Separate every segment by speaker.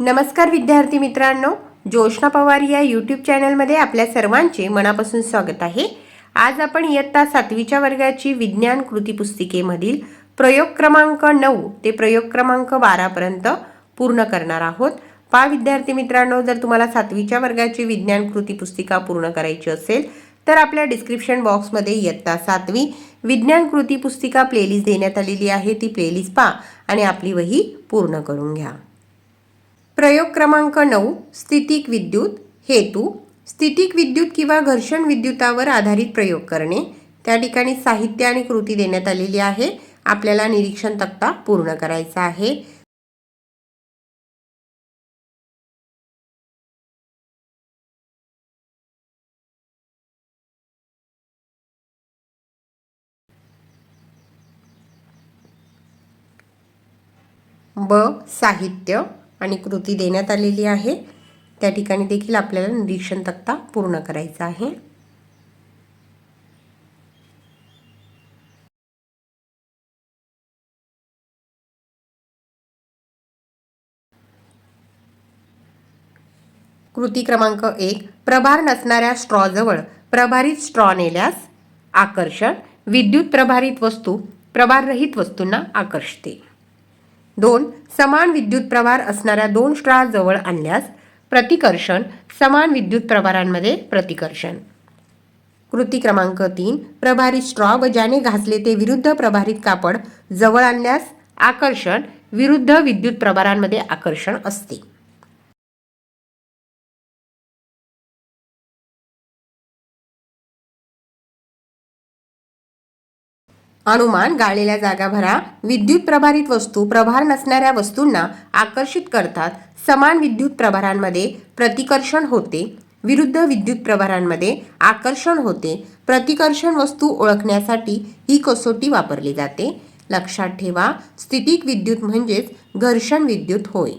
Speaker 1: नमस्कार विद्यार्थी मित्रांनो जोशना पवार या यूट्यूब चॅनलमध्ये आपल्या सर्वांचे मनापासून स्वागत आहे. आज आपण इयत्ता सातवीच्या वर्गाची विज्ञान कृती पुस्तिकेमधील प्रयोग क्रमांक नऊ ते प्रयोग क्रमांक बारापर्यंत पूर्ण करणार आहोत. पा विद्यार्थी मित्रांनो जर तुम्हाला सातवीच्या वर्गाची विज्ञान कृती पुस्तिका पूर्ण करायची असेल तर आपल्या डिस्क्रिप्शन बॉक्समध्ये इयत्ता सातवी विज्ञान कृती पुस्तिका प्लेलिस्ट देण्यात आलेली आहे. ती प्लेलिस्ट पहा आणि आपली वही पूर्ण करून घ्या. प्रयोग क्रमांक नऊ स्थितिक विद्युत हेतू. स्थितिक विद्युत किंवा घर्षण विद्युतावर आधारित प्रयोग करणे. त्या ठिकाणी साहित्य आणि कृती देण्यात आलेली आहे. आपल्याला निरीक्षण तक्ता पूर्ण करायचा आहे. ब साहित्य. आणि कृती देण्यात आलेली आहे. त्या ठिकाणी देखील आपल्याला निरीक्षण तक्ता पूर्ण करायचा आहे. कृती क्रमांक एक प्रभार नसणाऱ्या स्ट्रॉजवळ प्रभारित स्ट्रॉ नेल्यास आकर्षण विद्युत प्रभारित वस्तू प्रभाररहित वस्तूंना आकर्षते. दोन समान विद्युत प्रभार असणाऱ्या दोन स्ट्रा जवळ आणल्यास प्रतिकर्षण समान विद्युत प्रभारांमध्ये प्रतिकर्षण. कृती क्रमांक तीन प्रभारित स्ट्रॉ व ज्याने घासले ते विरुद्ध प्रभारित कापड जवळ आणल्यास आकर्षण विरुद्ध विद्युत प्रभारांमध्ये आकर्षण असते. अनुमान गाळलेल्या जागा भरा विद्युत प्रभारित वस्तू प्रभार नसणाऱ्या वस्तूंना आकर्षित करतात. समान विद्युत प्रभारांमध्ये प्रतिकर्षण होते. विरुद्ध विद्युत प्रभारांमध्ये आकर्षण होते. प्रतिकर्षण वस्तू ओळखण्यासाठी ही कसोटी वापरली जाते. लक्षात ठेवा स्थितिक विद्युत म्हणजेच घर्षण विद्युत होय.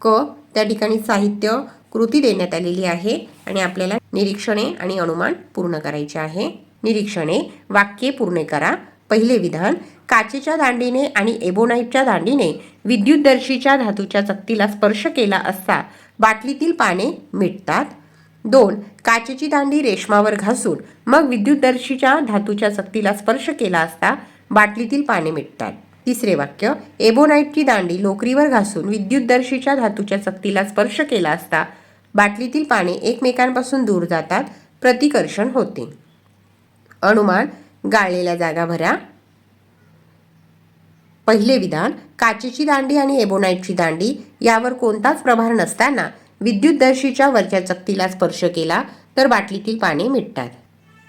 Speaker 1: क त्या ठिकाणी साहित्य कृती देण्यात आलेली आहे आणि आपल्याला निरीक्षणे आणि अनुमान पूर्ण करायचे आहे. निरीक्षणे वाक्ये पूर्ण करा. पहिले विधान काचेच्या दांडीने आणि एबोनाईटच्या दांडीने विद्युतदर्शीच्या धातूच्या चकतीला स्पर्श केला असता बाटलीतील पाने मिटतात. दोन काचेची दांडी रेशमावर घासून मग विद्युतदर्शीच्या धातूच्या चकतीला स्पर्श केला असता बाटलीतील पाने मिटतात. तिसरे वाक्य एबोनाईटची दांडी लोकरीवर घासून विद्युतदर्शीच्या धातूच्या चकतीला स्पर्श केला असता बाटलीतील पाने एकमेकांपासून दूर जातात प्रतिकर्षण होते. अनुमान गाळलेल्या जागा भरा. पहिले विधान काचेची दांडी आणि एबोनाईटची दांडी यावर कोणताच प्रभार नसताना विद्युतदर्शीच्या वरच्या चकतीला स्पर्श केला तर बाटलीतील पाने मिटतात.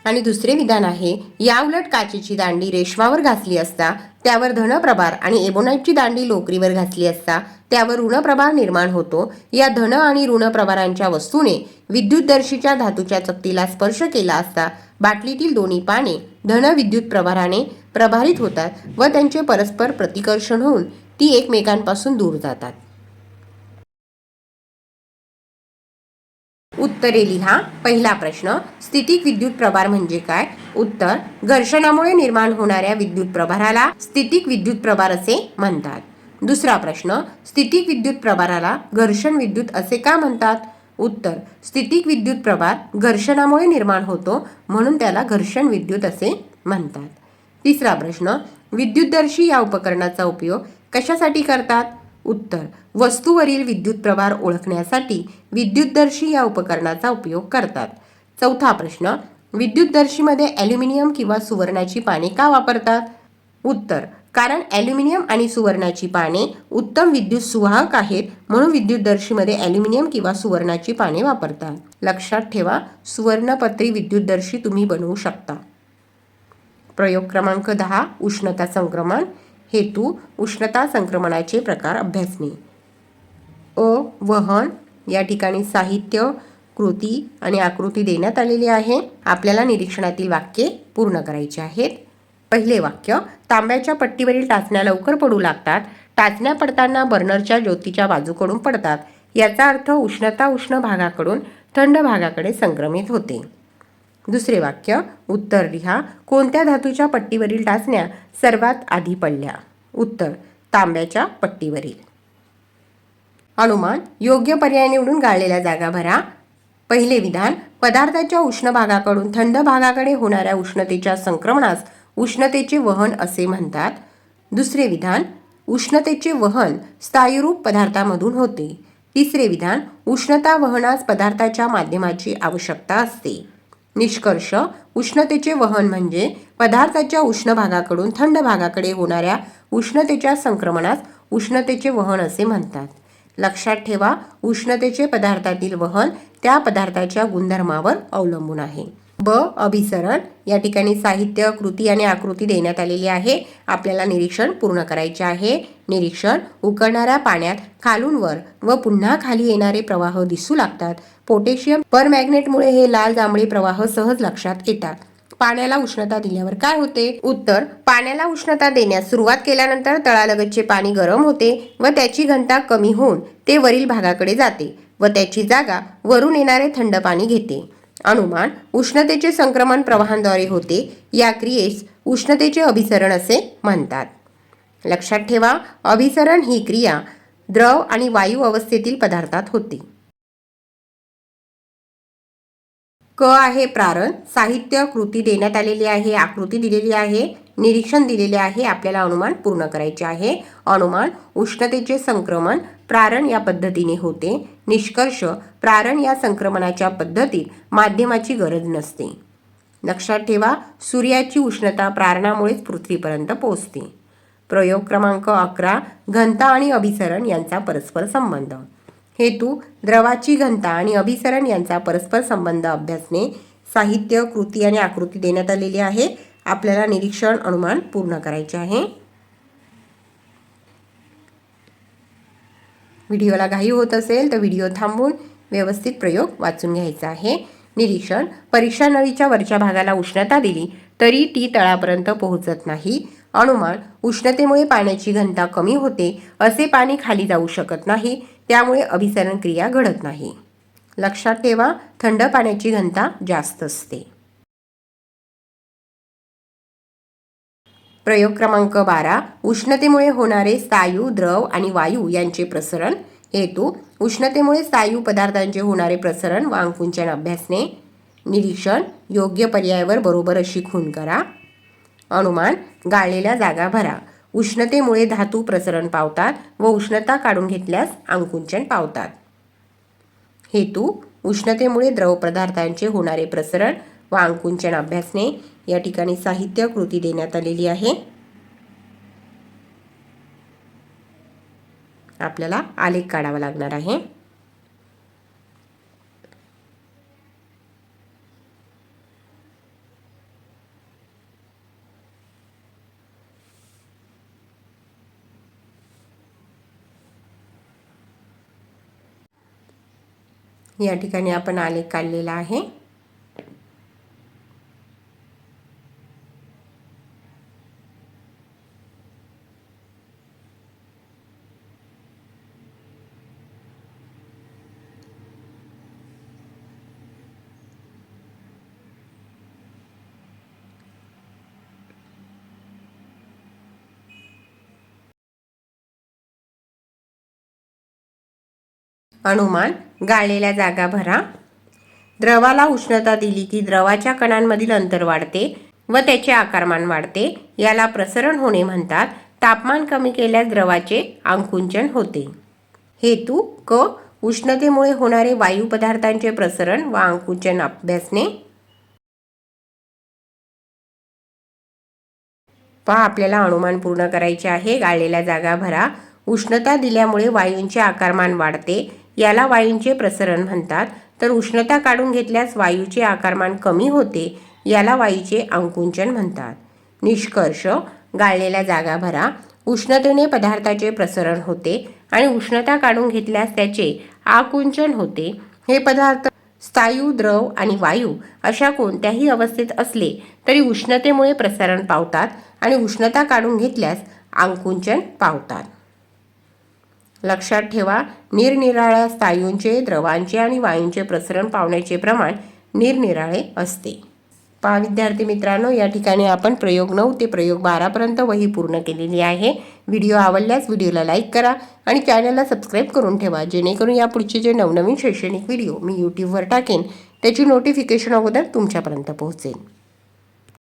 Speaker 1: आणि दुसरे विधान आहे याउलट काचेची दांडी रेशमावर घासली असता त्यावर धनप्रभार आणि एबोनाईटची दांडी लोकरीवर घातली असता त्यावर ऋणप्रभार निर्माण होतो. या धन आणि ऋणप्रभारांच्या वस्तूने विद्युतदर्शीच्या धातूच्या चकतीला स्पर्श केला असता बाटलीतील दोन्ही पाने धन विद्युत प्रभाराने प्रभारित होतात व त्यांचे परस्पर प्रतिकर्षण होऊन ती एकमेकांपासून दूर जातात. उत्तरे लिहा. पहिला प्रश्न स्थितिक विद्युत प्रभार म्हणजे काय? उत्तर घर्षणामुळे निर्माण होणाऱ्या विद्युत प्रभाराला स्थितिक विद्युत प्रभार असे म्हणतात. दुसरा प्रश्न स्थितिक विद्युत प्रभाराला घर्षण विद्युत असे का म्हणतात? उत्तर स्थितिक विद्युत प्रभार घर्षणामुळे निर्माण होतो म्हणून त्याला घर्षण विद्युत असे म्हणतात. तिसरा प्रश्न विद्युतदर्शी या उपकरणाचा उपयोग कशासाठी करतात? उत्तर. वस्तूवरील विद्युत प्रभार ओळखण्यासाठी विद्युतदर्शी या उपकरणाचा उपयोग करतात. चौथा प्रश्न विद्युतदर्शीमध्ये ॲल्युमिनियम किंवा सुवर्णाची पाने का वापरतात? उत्तर कारण ॲल्युमिनियम आणि सुवर्णाची पाने उत्तम विद्युत सुवाहक आहेत म्हणून विद्युतदर्शीमध्ये ॲल्युमिनियम किंवा सुवर्णाची पाने वापरतात. लक्षात ठेवा सुवर्णपत्री विद्युतदर्शी तुम्ही बनवू शकता. प्रयोग क्रमांक दहा उष्णता संक्रमण. हेतू उष्णता संक्रमणाचे प्रकार अभ्यासणे. अ वहन या ठिकाणी साहित्य कृती आणि आकृती देण्यात आलेली आहे. आपल्याला निरीक्षणातील वाक्ये पूर्ण करायची आहेत. पहिले वाक्य तांब्याच्या पट्टीवरील टाचण्या लवकर पडू लागतात. टाचण्या पडताना बर्नरच्या ज्योतीच्या बाजूकडून पडतात. याचा अर्थ उष्णता उष्ण भागाकडून थंड भागाकडे संक्रमित होते. दुसरे वाक्य उत्तर लिहा. कोणत्या धातूच्या पट्टीवरील टाचण्या सर्वात आधी पडल्या? उत्तर तांब्याच्या पट्टीवरील. अनुमान योग्य पर्याय निवडून गाळलेल्या जागा भरा. पहिले विधान पदार्थाच्या उष्ण भागाकडून थंड भागाकडे होणाऱ्या उष्णतेच्या संक्रमणास उष्णतेचे वहन असे म्हणतात. दुसरे विधान उष्णतेचे वहन स्थायीरूप पदार्थामधून होते. तिसरे विधान उष्णता वहनास पदार्थाच्या माध्यमाची आवश्यकता असते. निष्कर्ष उष्णतेचे वहन म्हणजे पदार्थाच्या उष्ण भागाकडून थंड भागाकडे होणाऱ्या उष्णतेच्या संक्रमणास उष्णतेचे वहन असे म्हणतात. लक्षात ठेवा उष्णतेचे पदार्थातील वहन त्या पदार्थाच्या गुणधर्मावर अवलंबून आहे. ब अभिसरण. या ठिकाणी साहित्य कृती आणि आकृती देण्यात आलेली आहे. आपल्याला निरीक्षण पूर्ण करायचे आहे. निरीक्षण उकळणाऱ्या पाण्यात खालून वर व पुन्हा खाली येणारे प्रवाह दिसू लागतात. पोटॅशियम परमॅग्नेटमुळे हे लाल जांभळे प्रवाह सहज लक्षात येतात. पाण्याला उष्णता दिल्यावर काय होते? उत्तर पाण्याला उष्णता देण्यास सुरुवात केल्यानंतर तळालगतचे पाणी गरम होते व त्याची घनता कमी होऊन ते वरील भागाकडे जाते व त्याची जागा वरून येणारे थंड पाणी घेते. अनुमान उष्णतेचे संक्रमण प्रवाहांद्वारे होते. या क्रियेस उष्णतेचे अभिसरण असे म्हणतात. लक्षात ठेवा अभिसरण ही क्रिया द्रव आणि वायू अवस्थेतील पदार्थात होते. क आहे प्रारण. साहित्य कृती देण्यात आलेली आहे आकृती दिलेली आहे निरीक्षण दिलेले आहे. आपल्याला अनुमान पूर्ण करायचे आहे. अनुमान उष्णतेचे संक्रमण प्रारण या पद्धतीने होते. निष्कर्ष प्रारण या संक्रमणाच्या पद्धतीत माध्यमाची गरज नसते. लक्षात ठेवा सूर्याची उष्णता प्रारणामुळेच पृथ्वीपर्यंत पोहोचते. प्रयोग क्रमांक अकरा घनता आणि अभिसरण यांचा परस्पर संबंध. हेतू द्रवाची घनता आणि अभिसरण यांचा परस्पर संबंध अभ्यासने साहित्य कृती आणि आकृती देण्यात आलेली आहे. आपल्याला निरीक्षण अनुमान पूर्ण करायचे आहे. व्हिडिओला घाई होत असेल तर व्हिडिओ थांबून व्यवस्थित प्रयोग वाचून घ्यायचा आहे. निरीक्षण. परीक्षा नळीच्या वरच्या भागाला उष्णता दिली तरी ती तळापर्यंत पोहोचत नाही. अनुमान उष्णतेमुळे पाण्याची घनता कमी होते. असे पाणी खाली जाऊ शकत नाही. त्यामुळे अभिसरण क्रिया घडत नाही. लक्षात ठेवा थंड पाण्याची घनता जास्त असते. प्रयोग क्रमांक बारा उष्णतेमुळे होणारे स्थायू द्रव आणि वायू यांचे प्रसरण. हेतू उष्णतेमुळे स्थायू पदार्थांचे होणारे प्रसरण व अंकुंचन अभ्यासने निरीक्षण योग्य पर्यायावर बरोबर अशी खून करा. अनुमान गाळलेल्या जागा भरा. उष्णतेमुळे धातू प्रसरण पावतात व उष्णता काढून घेतल्यास अंकुंचन पावतात. हेतू उष्णतेमुळे द्रव पदार्थांचे होणारे प्रसरण व अंकुंचन अभ्यासने या ठिकाणी साहित्य कृती देण्यात आलेली आहे. आपल्याला आलेख काढावा लागणार आहे. या ठिकाणी आपण आलेख काढलेला आहे. अनुमान गाळलेल्या जागा भरा. द्रवाला उष्णता दिली की द्रवाच्या कणांमधील अंतर वाढते व त्याचे आकारमान वाढते. याला प्रसरण होणे म्हणतात. तापमान कमी केल्यास द्रवाचे आंकुंचन होते. हेतू क उष्णतेमुळे होणारे वायू पदार्थांचे प्रसरण व आंकुंचन अभ्यासणे. पहा आपल्याला अनुमान पूर्ण करायचे आहे. गाळलेल्या जागा भरा. उष्णता दिल्यामुळे वायूंचे आकारमान वाढते. याला वायूंचे प्रसरण म्हणतात. तर उष्णता काढून घेतल्यास वायूचे आकारमान कमी होते याला वायूचे अंकुंचन म्हणतात. निष्कर्ष गाळलेल्या जागा भरा. उष्णतेने पदार्थाचे प्रसरण होते आणि उष्णता काढून घेतल्यास त्याचे आकुंचन होते. हे पदार्थ स्थायू द्रव आणि वायू अशा कोणत्याही अवस्थेत असले तरी उष्णतेमुळे प्रसारण पावतात आणि उष्णता काढून घेतल्यास आंकुंचन पावतात. लक्षात ठेवा निरनिराळ्या स्थायूंचे द्रवांचे आणि वायूंचे प्रसरण पावण्याचे प्रमाण निरनिराळे असते. पहा विद्यार्थी मित्रांनो या ठिकाणी आपण प्रयोग नऊ ते प्रयोग बारापर्यंत वही पूर्ण केलेली आहे. व्हिडिओ आवडल्यास व्हिडिओला लाईक करा आणि चॅनलला सबस्क्राईब करून ठेवा जेणेकरून या पुढचे जे नवनवीन शैक्षणिक व्हिडिओ मी यूट्यूबवर टाकेन त्याची नोटिफिकेशन अगोदर तुमच्यापर्यंत पोहोचेल